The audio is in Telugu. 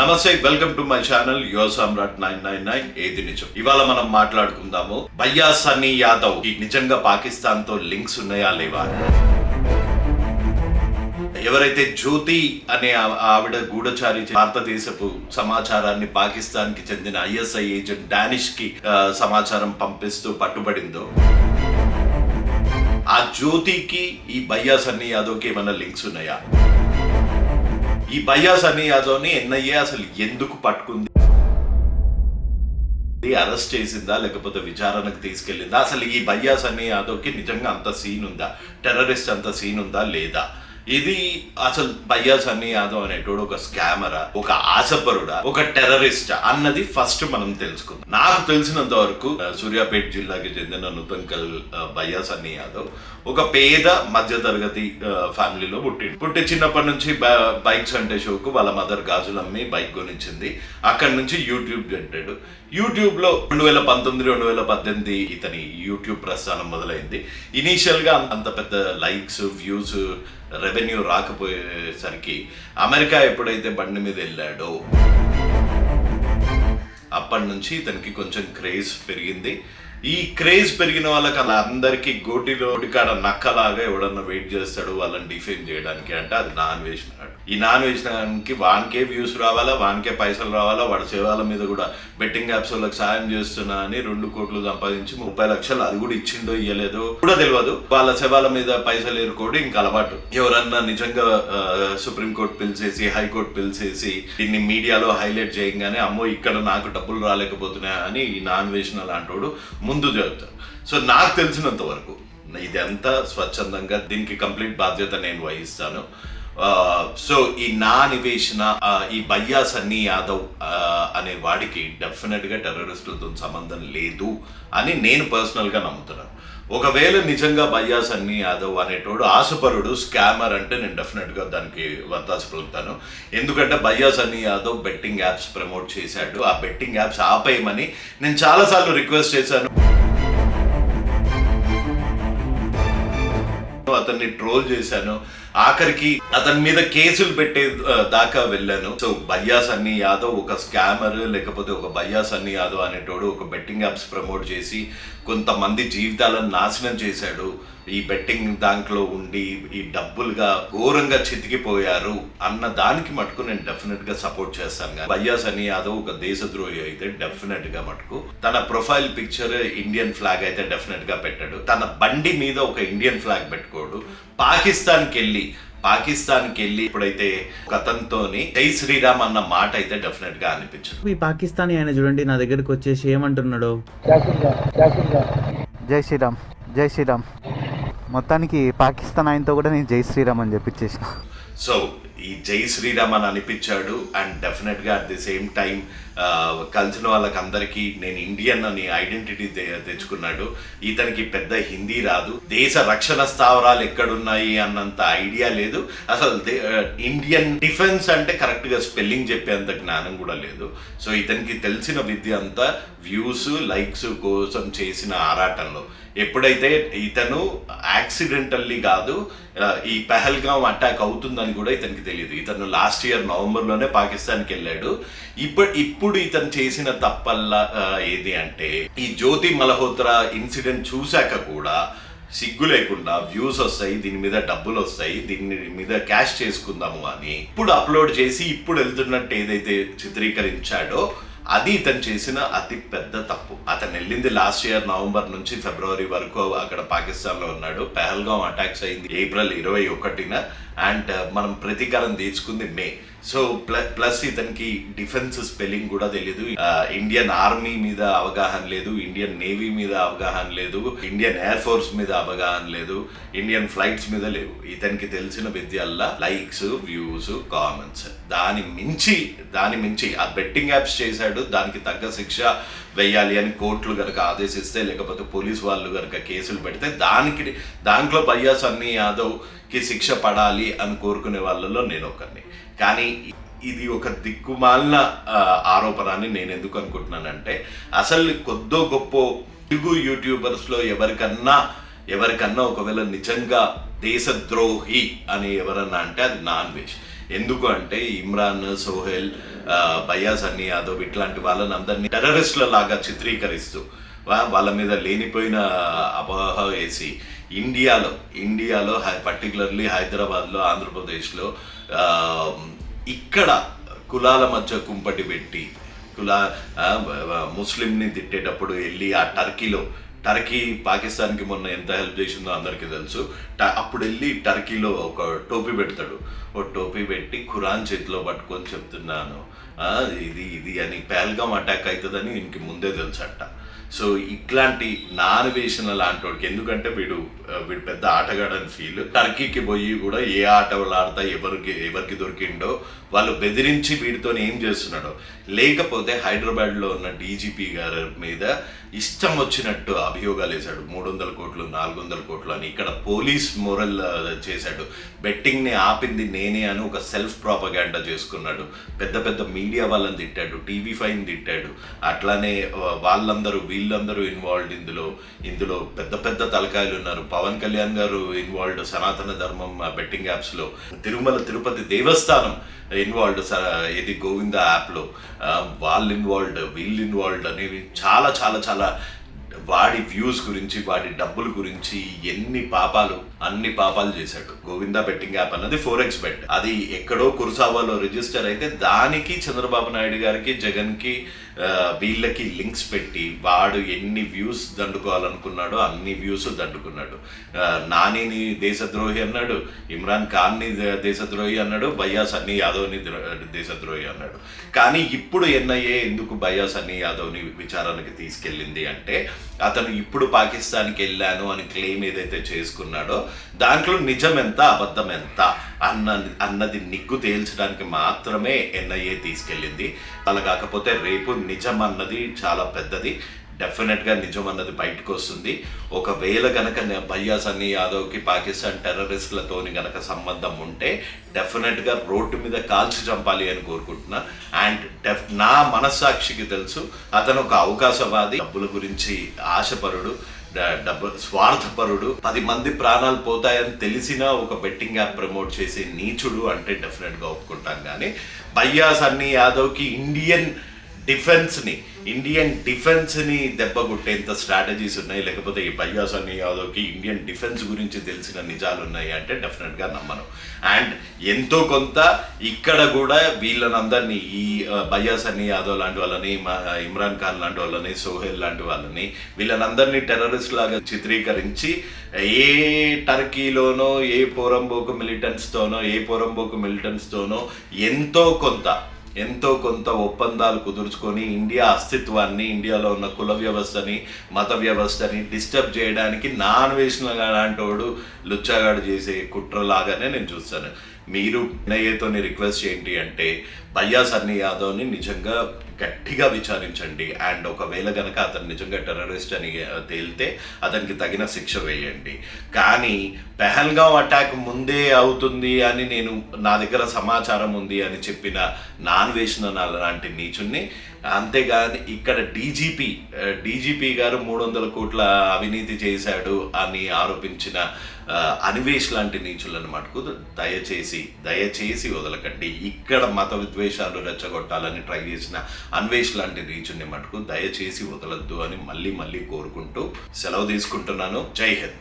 నమస్తే వెల్కమ్ టు మై ఛానల్ యువ సామ్రాట్ నైన్ నైన్ నైన్ ఏది నిజం? ఇవాళ మనం మాట్లాడుకుందాము భయ్యా సన్నీ యాదవ్కి నిజంగా పాకిస్తాన్తో లింక్స్ ఉన్నాయా లేవా? ఎవరైతే జ్యోతి అనే ఆవిడ గూఢచారి భారతదేశపు సమాచారాన్ని పాకిస్తాన్కి చెందిన ఐఎస్ఐ ఏజెంట్ డానిష్కి సమాచారం పంపిస్తూ పట్టుబడిందో? ఆ జ్యోతికి ఈ భయ్యా సన్నీ యాదవ్కి ఏమైనా లింక్స్ ఉన్నాయా? ఈ భయ్యా అని యాదవ్ని ఎన్ఐఏ అసలు ఎందుకు పట్టుకుంది? అరెస్ట్ చేసిందా లేకపోతే విచారణకు తీసుకెళ్ళిందా? అసలు ఈ భయ్యా సన్నీ యాదవ్కి నిజంగా అంత సీన్ ఉందా? టెర్రరిస్ట్ అంత సీన్ ఉందా లేదా? ఇది అసలు భయ్యా సన్నీ యాదవ్ అనేటోడు ఒక స్కామరా ఒక ఆశపరుడా ఒక టెర్రరిస్ట్ అన్నది ఫస్ట్ మనం తెలుసుకుందాం. నాకు తెలిసినంత వరకు సూర్యాపేట జిల్లాకి చెందిన నుతంకల్ బయ్యాస్ భయ్యా సన్నీ యాదవ్ ఒక పేద మధ్యతరగతి ఫ్యామిలీలో పుట్టిండు. పుట్టి చిన్నప్పటి నుంచి బ- బైక్స్ అంటే షోకు వాళ్ళ మదర్ గాజులు అమ్మి బైక్ కొనిచ్చింది. అక్కడి నుంచి యూట్యూబ్ పెట్టాడు. యూట్యూబ్లో రెండు వేల పంతొమ్మిది రెండు వేల పద్దెనిమిది ఇతని యూట్యూబ్ ప్రస్థానం మొదలైంది. ఇనీషియల్గా అంత పెద్ద లైక్స్ వ్యూస్ రెవెన్యూ రాకపోయేసరికి అమెరికా ఎప్పుడైతే బండి మీద వెళ్ళాడో అప్పటి నుంచి ఇతనికి కొంచెం క్రేజ్ పెరిగింది. ఈ క్రేజ్ పెరిగిన వాళ్ళకి అలా అందరికీ గోటిలో కాడ నక్కలాగా ఎవడన్నా వెయిట్ చేస్తాడు వాళ్ళని డిఫెండ్ చేయడానికి అంటే అది నాన్ వేసినాడు ఈ నాన్ వేసినానికి వానికే వ్యూస్ రావాలా వానికే పైసలు రావాలా వాడి సేవల మీద కూడా బెట్టింగ్ యాప్స్ వాళ్ళకి సాయం చేస్తున్నా అని రెండు కోట్లు సంపాదించి ముప్పై లక్షలు అది కూడా ఇచ్చిండో ఇయ్యలేదో కూడా తెలియదు వాళ్ళ సేవల మీద పైసలు ఏరుకోవడం ఇంకా అలవాటు. ఎవరన్నా నిజంగా సుప్రీం కోర్టు పిలిచేసి హైకోర్టు పిలిచేసి దీన్ని మీడియాలో హైలైట్ చేయగానే అమ్మో ఇక్కడ నాకు డబ్బులు రాలేకపోతున్నాయా అని ఈ నాన్ వేసిన లాంటోడు ముందు చెబుతారు సో నాకు తెలిసినంత వరకు ఇదంతా స్వచ్ఛందంగా దీనికి కంప్లీట్ బాధ్యత నేను వహిస్తాను. సో ఈ నా నివేశన ఈ భయ్యా సన్నీ యాదవ్ అనే వాడికి డెఫినెట్గా టెర్రరిస్టులతో సంబంధం లేదు అని నేను పర్సనల్గా నమ్ముతున్నాను. ఒకవేళ నిజంగా భయ్యా అన్ని యాదవ్ అనేటోడు ఆశపరుడు స్కామర్ అంటే నేను డెఫినెట్గా దానికి వత్తాసు పలుకుతాను. ఎందుకంటే బయ్యాస్ అన్ని యాదవ్ బెట్టింగ్ యాప్స్ ప్రమోట్ చేశాడు. ఆ బెట్టింగ్ యాప్స్ ఆపేయమని నేను చాలాసార్లు రిక్వెస్ట్ చేశాను. అతన్ని ట్రోల్ చేశాను. ఆఖరికి అతని మీద కేసులు పెట్టే దాకా వెళ్ళాను. సో భయ్యా సన్నీ యాదవ్ ఒక స్కామర్ లేకపోతే ఒక భయ్యా సన్నీ యాదవ్ అనేటోడు ఒక బెట్టింగ్ యాప్స్ ప్రమోట్ చేసి కొంతమంది జీవితాలను నాశనం చేశాడు. ఈ బెట్టింగ్ దాంట్లో ఉండి ఈ డబ్బులుగా ఘోరంగా చితికిపోయారు అన్న దానికి మటుకు నేను డెఫినెట్గా సపోర్ట్ చేస్తాను. కానీ భయ్యా సన్నీ యాదవ్ ఒక దేశద్రోహి అయితే డెఫినెట్గా మటుకు. తన ప్రొఫైల్ పిక్చర్ ఇండియన్ ఫ్లాగ్ అయితే డెఫినెట్గా పెట్టాడు. తన బండి మీద ఒక ఇండియన్ ఫ్లాగ్ పెట్టుకోడు. పాకిస్తాన్కి వెళ్ళి పాకిస్తాన్కి వెళ్ళి ఇప్పుడైతే ఒక అతనితోని జై శ్రీరామ్ అన్న మాట అయితే డెఫినెట్గా అనిపించదు. ఈ పాకిస్తానీ ఆయన చూడండి నా దగ్గరకు వచ్చేసి ఏమంటున్నాడు? జై శ్రీరామ్ జై శ్రీరామ్. మొత్తానికి పాకిస్తాన్ ఆయనతో కూడా నేను జై శ్రీరామ్ అని చెప్పించేసిన సో ఈ జై శ్రీరామ్ అని అనిపించాడు. అండ్ డెఫినెట్గా అట్ ది సేమ్ టైం కలిసిన వాళ్ళకి అందరికీ నేను ఇండియన్ అని ఐడెంటిటీ తెచ్చుకున్నాడు. ఇతనికి పెద్ద హిందీ రాదు. దేశ రక్షణ స్థావరాలు ఎక్కడున్నాయి అన్నంత ఐడియా లేదు. అసలు దే- ఇండియన్ డిఫెన్స్ అంటే కరెక్ట్గా స్పెల్లింగ్ చెప్పేంత జ్ఞానం కూడా లేదు. సో ఇతనికి తెలిసిన విద్య అంతా వ్యూస్ లైక్స్ కోసం చేసిన ఆరాటంలో. ఎప్పుడైతే ఇతను యాక్సిడెంటల్లీ కాదు ఈ పెహల్గాం అటాక్ అవుతుందని కూడా ఇతనికి తెలియదు ఇతను లాస్ట్ ఇయర్ నవంబర్లోనే పాకిస్తాన్కి వెళ్ళాడు. ఇప్పుడు ఇప్పుడు ఇతను చేసిన తప్పల్లా ఏది అంటే ఈ జ్యోతి మల్హోత్రా ఇన్సిడెంట్ చూశాక కూడా సిగ్గు లేకుండా వ్యూస్ వస్తాయి దీని మీద డబ్బులు వస్తాయి దీని మీద క్యాష్ చేసుకుందాము అని ఇప్పుడు అప్లోడ్ చేసి ఇప్పుడు వెళ్తున్నట్టు ఏదైతే చిత్రీకరించాడో అది ఇతను చేసిన అతి పెద్ద తప్పు. అతను వెళ్ళింది లాస్ట్ ఇయర్ నవంబర్ నుంచి ఫిబ్రవరి వరకు అక్కడ పాకిస్తాన్లో ఉన్నాడు. పెహల్గాం అటాక్స్ అయింది ఏప్రిల్ ఇరవై ఒకటిన. అండ్ uh, మనం ప్రతీకారం తీర్చుకుంది మే. సో ప్లస్ ఇతనికి డిఫెన్స్ స్పెల్లింగ్ కూడా తెలియదు ఇండియన్ ఆర్మీ మీద అవగాహన లేదు. ఇండియన్ నేవీ మీద అవగాహన లేదు. ఇండియన్ ఎయిర్ ఫోర్స్ మీద అవగాహన లేదు. ఇండియన్ ఫ్లైట్స్ మీద లేవు. ఇతనికి తెలిసిన విద్యల్లా లైక్స్ వ్యూస్ కామెంట్స్ దాని మించి దాని మించి ఆ బెట్టింగ్ యాప్స్ చేశాడు. దానికి తగ్గ శిక్ష వెయ్యాలి అని కోర్టులు కనుక ఆదేశిస్తే లేకపోతే పోలీస్ వాళ్ళు కనుక కేసులు పెడితే దానికి దాంట్లో బయ్యాస్ అన్ని యాదవ్ కి శిక్ష పడాలి అని కోరుకునే వాళ్ళలో నేను ఒకరిని. కానీ ఇది ఒక దిక్కుమాలిన ఆ, ఆరోపణ అని నేను ఎందుకు అనుకుంటున్నానంటే అసలు కొద్దో గొప్ప తెలుగు యూట్యూబర్స్లో ఎవరికన్నా ఎవరికన్నా ఒకవేళ నిజంగా దేశద్రోహి అని ఎవరన్నా అంటే అది నాన్ వెజ్ ఎందుకు అంటే ఇమ్రాన్ సోహెల్ ఆ, బయాస్ అన్ని యాదవ్ ఇట్లాంటి వాళ్ళని అందరినీ టెర్రరిస్టుల లాగా చిత్రీకరిస్తూ వాళ్ళ మీద లేనిపోయిన అపోహ వేసి ఇండియాలో ఇండియాలో పర్టికులర్లీ హైదరాబాద్లో ఆంధ్రప్రదేశ్లో ఇక్కడ కులాల మధ్య కుంపటి పెట్టి కులా ముస్లింని తిట్టేటప్పుడు వెళ్ళి ఆ టర్కీలో టర్కీ పాకిస్తాన్కి మొన్న ఎంత హెల్ప్ చేసిందో అందరికీ తెలుసు. ట- అప్పుడు వెళ్ళి టర్కీలో ఒక టోపీ పెడతాడు. ఒక టోపీ పెట్టి ఖురాన్ చేతిలో పట్టుకొని చెప్తున్నాను. ఇది ఇది అని పేల్గాం అటాక్ అవుతుందని ఇంక ముందే తెలుసట. సో ఇట్లాంటి నాన్వేషణ లాంటి వాడికి ఎందుకంటే వీడు వీడు పెద్ద ఆటగాడని ఫీల్ టర్కీకి పోయి కూడా ఏ ఆట వాళ్ళు ఆడతా ఎవరికి ఎవరికి దొరికిండో వాళ్ళు బెదిరించి వీడితో ఏం చేస్తున్నాడో. లేకపోతే హైదరాబాద్లో ఉన్న డీజీపీ గారి మీద ఇష్టం వచ్చినట్టు అభియోగాలు వేశాడు. మూడు వందల కోట్లు నాలుగు వందల కోట్లు అని ఇక్కడ పోలీస్ మోరల్ చేశాడు. బెట్టింగ్ని ఆపింది నేనే అని ఒక సెల్ఫ్ ప్రాపగాండా చేసుకున్నాడు. పెద్ద పెద్ద మీడియా వాళ్ళని తిట్టాడు టీవీ ఫైన్ తిట్టాడు. అట్లానే వాళ్ళందరూ వీళ్ళందరూ ఇన్వాల్వ్డ్ ఇందులో. ఇందులో పెద్ద పెద్ద తలకాయలు ఉన్నారు. పవన్ కళ్యాణ్ గారు ఇన్వాల్వ్డ్ సనాతన ధర్మం బెట్టింగ్ యాప్స్లో. తిరుమల తిరుపతి దేవస్థానం ఇన్వాల్వ్డ్ ఇది గోవింద యాప్లో. వాళ్ళు ఇన్వాల్వ్డ్ వీళ్ళు ఇన్వాల్వ్డ్ అనేవి చాలా చాలా చాలా వాడి వ్యూస్ గురించి వాడి డబ్బుల గురించి ఎన్ని పాపాలు అన్ని పాపాలు చేశాడు. గోవిందా బెట్టింగ్ యాప్ అన్నది ఫోర్ ఎక్స్ బెట్. అది ఎక్కడో కురుసావాలో రిజిస్టర్ అయితే దానికి చంద్రబాబు నాయుడు గారికి జగన్కి వీళ్ళకి లింక్స్ పెట్టి వాడు ఎన్ని వ్యూస్ దండుకోవాలనుకున్నాడో అన్ని వ్యూస్ దండుకున్నాడు. నానిని దేశద్రోహి అన్నాడు ఇమ్రాన్ ఖాన్ని దేశద్రోహి అన్నాడు బయ్యాస్ సన్నీ యాదవ్ని ద్రో- దేశద్రోహి అన్నాడు. కానీ ఇప్పుడు ఎన్ఐఏ ఎందుకు బయ్యాస్ అన్ని యాదవ్ని విచారానికి తీసుకెళ్ళింది అంటే అతను ఇప్పుడు పాకిస్తాన్కి వెళ్ళాను అని క్లెయిమ్ ఏదైతే చేసుకున్నాడో దాంట్లో నిజం ఎంత అబద్ధం ఎంత అన్న అన్నది నిగ్గు తేల్చడానికి మాత్రమే ఎన్ఐఏ తీసుకెళ్ళింది. అలా కాకపోతే రేపు నిజం అన్నది చాలా పెద్దది. డెఫినెట్గా నిజం అన్నది బయటకు వస్తుంది. ఒకవేళ కనుక భయ్యా సన్నీ యాదవ్కి పాకిస్తాన్ టెర్రరిస్టులతోని కనుక సంబంధం ఉంటే డెఫినెట్గా రోడ్డు మీద కాల్చి చంపాలి అని కోరుకుంటున్నా. అండ్ డెఫ్ నా మనస్సాక్షికి తెలుసు అతను ఒక అవకాశవాది డబ్బుల గురించి ఆశపరుడు డబ్బు స్వార్థపరుడు. పది మంది ప్రాణాలు పోతాయని తెలిసినా ఒక బెట్టింగ్ యాప్ ప్రమోట్ చేసే నీచుడు అంటే డెఫినెట్గా ఒప్పుకుంటాం కానీ భయ్యా సన్నీ యాదవ్కి ఇండియన్ డిఫెన్స్ని ఇండియన్ డిఫెన్స్ని దెబ్బగొట్టేంత స్ట్రాటజీస్ ఉన్నాయి. లేకపోతే ఈ బయ్యాస్ అన్ని యాదవ్కి ఇండియన్ డిఫెన్స్ గురించి తెలిసిన నిజాలు ఉన్నాయి అంటే డెఫినెట్గా నమ్మను. అండ్ ఎంతో కొంత ఇక్కడ కూడా వీళ్ళనందరినీ ఈ ఆ, బయ్యాస్ అన్ని యాదవ్ లాంటి వాళ్ళని మా ఇమ్రాన్ ఖాన్ లాంటి వాళ్ళని సోహెల్ లాంటి వాళ్ళని వీళ్ళనందరినీ టెర్రరిస్ట్ లాగా చిత్రీకరించి ఏ టర్కీలోనో ఏ పోరంబోకు మిలిటెంట్స్తోనో ఏ పోరంబోకు మిలిటెంట్స్తోనో ఎంతో కొంత ఎంతో కొంత ఒప్పందాలు కుదుర్చుకొని ఇండియా అస్తిత్వాన్ని ఇండియాలో ఉన్న కుల వ్యవస్థని మత వ్యవస్థని డిస్టర్బ్ చేయడానికి నాన్ వేసిన లాంటోడు లుచ్చగాడు లుచ్చాగాడు చేసే కుట్రలాగానే నేను చూస్తాను. మీరు ఎన్ఐఏతో రిక్వెస్ట్ ఏంటి అంటే భయ్యా సన్నీ యాదవ్ని నిజంగా గట్టిగా విచారించండి. అండ్ ఒకవేళ గనక అతను నిజంగా టెర్రరిస్ట్ అని తేలితే అతనికి తగిన శిక్ష వేయండి. కానీ పెహల్గాం అటాక్ ముందే అవుతుంది అని నేను నా దగ్గర సమాచారం ఉంది అని చెప్పిన నాన్ వేసిన లాంటి నీచుణ్ణి అంతేగాని ఇక్కడ డీజీపీ డీజీపీ గారు మూడు వందల కోట్ల అవినీతి చేశాడు అని ఆరోపించిన అనివేష్ అన్వేష్ లాంటి నీచులను మటుకు దయచేసి దయచేసి వదలకండి. ఇక్కడ మత విద్వేషాలు రెచ్చగొట్టాలని ట్రై చేసిన అన్వేష్ లాంటి నీచుని మటుకు దయచేసి వదలద్దు అని మళ్ళీ మళ్ళీ కోరుకుంటూ సెలవు తీసుకుంటున్నాను. జై హింద్.